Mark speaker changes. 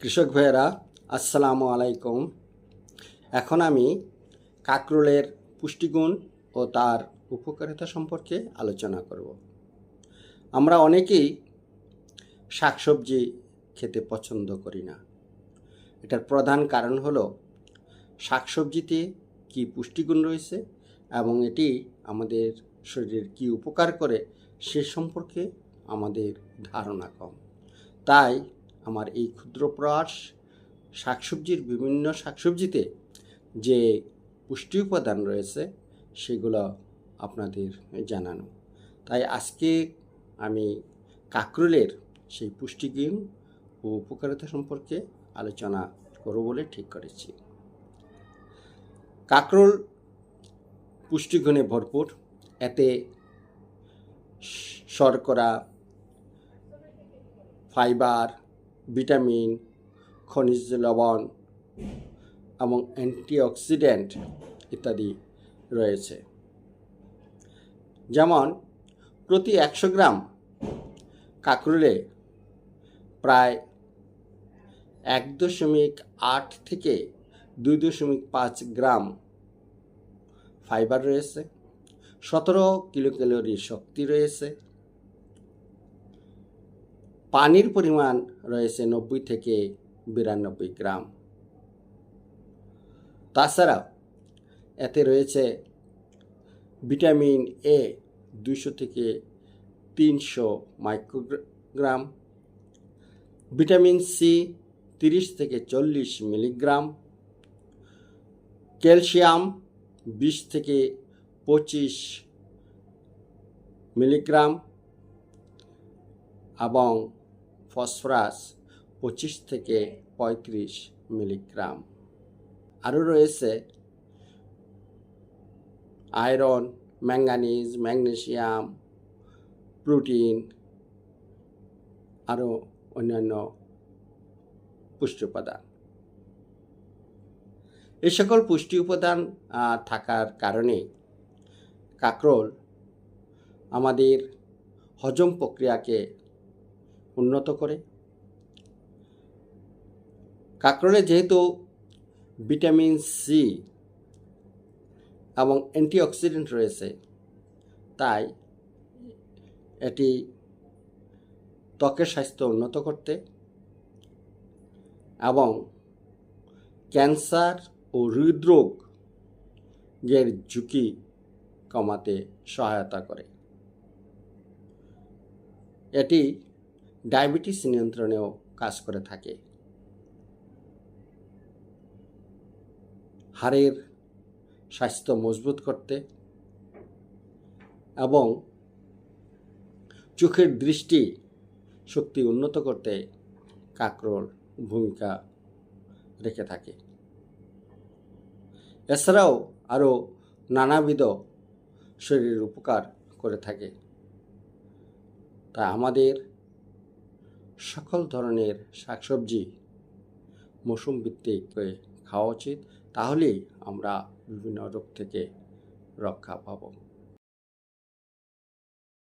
Speaker 1: কৃষক ভাইয়েরা, আসসালামু আলাইকুম। এখন আমি কাকরোলের পুষ্টিগুণ ও তার উপকারিতা সম্পর্কে আলোচনা করব। আমরা অনেকেই শাকসবজি খেতে পছন্দ করি না। এটার প্রধান কারণ হলো, শাকসবজিতে কী পুষ্টিগুণ রয়েছে এবং এটি আমাদের শরীরের কী উপকার করে সে সম্পর্কে আমাদের ধারণা কম। তাই আমার এই ক্ষুদ্র প্রয়াস শাকসবজির বিভিন্ন শাকসবজিতে যে পুষ্টি উপাদান রয়েছে, সেগুলো আপনাদের জানানো। তাই আজকে আমি কাকরুলের সেই পুষ্টিগুণ ও উপকারিতা সম্পর্কে আলোচনা করব বলে ঠিক করেছি। কাকরোল পুষ্টিগুণে ভরপুর। এতে শর্করা, ফাইবার ভিটামিন, খনিজ লবণ এবং অ্যান্টিঅক্সিডেন্ট ইত্যাদি রয়েছে। যেমন, প্রতি একশো গ্রাম কাঁকরুলে প্রায় এক দশমিক আট থেকে দুই দশমিক পাঁচ গ্রাম ফাইবার রয়েছে, সতেরো কিলো ক্যালোরি শক্তি রয়েছে পানির পরিমাণ রয়েছে নব্বই থেকে বিরানব্বই গ্রাম। তাছাড়া এতে রয়েছে ভিটামিন এ দুশো থেকে তিনশো মাইক্রোগ্রাম, ভিটামিন সি তিরিশ থেকে চল্লিশ মিলিগ্রাম, ক্যালসিয়াম বিশ থেকে পঁচিশ মিলিগ্রাম এবং ফসফরাস পঁচিশ থেকে পঁয়ত্রিশ মিলিগ্রাম। আরও রয়েছে আয়রন, ম্যাঙ্গানিজ, ম্যাগনেসিয়াম, প্রোটিন, আরও অন্যান্য পুষ্টি উপাদান এই সকল পুষ্টি উপাদান থাকার কারণে কাকরোল আমাদের হজম প্রক্রিয়াকে উন্নত করে। কাঁকরোলে যেহেতু ভিটামিন সি এবং অ্যান্টিঅক্সিডেন্ট রয়েছে, তাই এটি ত্বকের স্বাস্থ্য উন্নত করতে এবং ক্যান্সার ও হৃদরোগ এর ঝুঁকি কমাতে সহায়তা করে। এটি ডায়াবেটিস নিয়ন্ত্রণেও কাজ করে থাকে। হাড়ের স্বাস্থ্য মজবুত করতে এবং চোখের দৃষ্টি শক্তি উন্নত করতে কাকরোল ভূমিকা রেখে থাকে। এছাড়াও আরও নানাবিধ শরীরের উপকার করে থাকে। তা আমাদের সকল ধরনের শাকসবজি মৌসুম ভিত্তিক করে খাওয়া উচিত, তাহলেই আমরা বিভিন্ন রোগ থেকে রক্ষা পাবো।